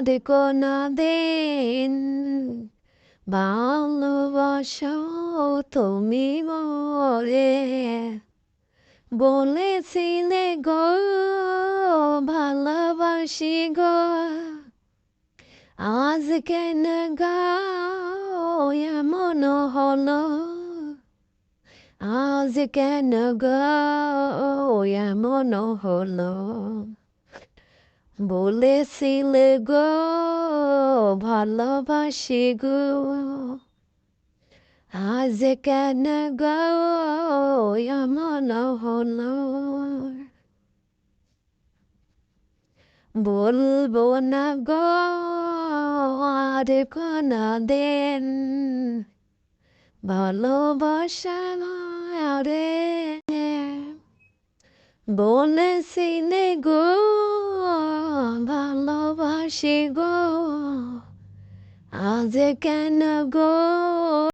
আর কোনো দিন ভালোবাসো তুমি মরে। বলেছিলে গো, ভালোবাসি গো। আজ কেন গাও, এমন হলো। আজ কেন গাও, এমন হলো। বলেছিলে গো, ভালোবাসি গো। আজ কেন গাও এমন হলো? বলব না গো, আর কোনো দিন। ভালোবাসা রে বলেছিলে গো ভালোবাসি গো আজ কেন গো?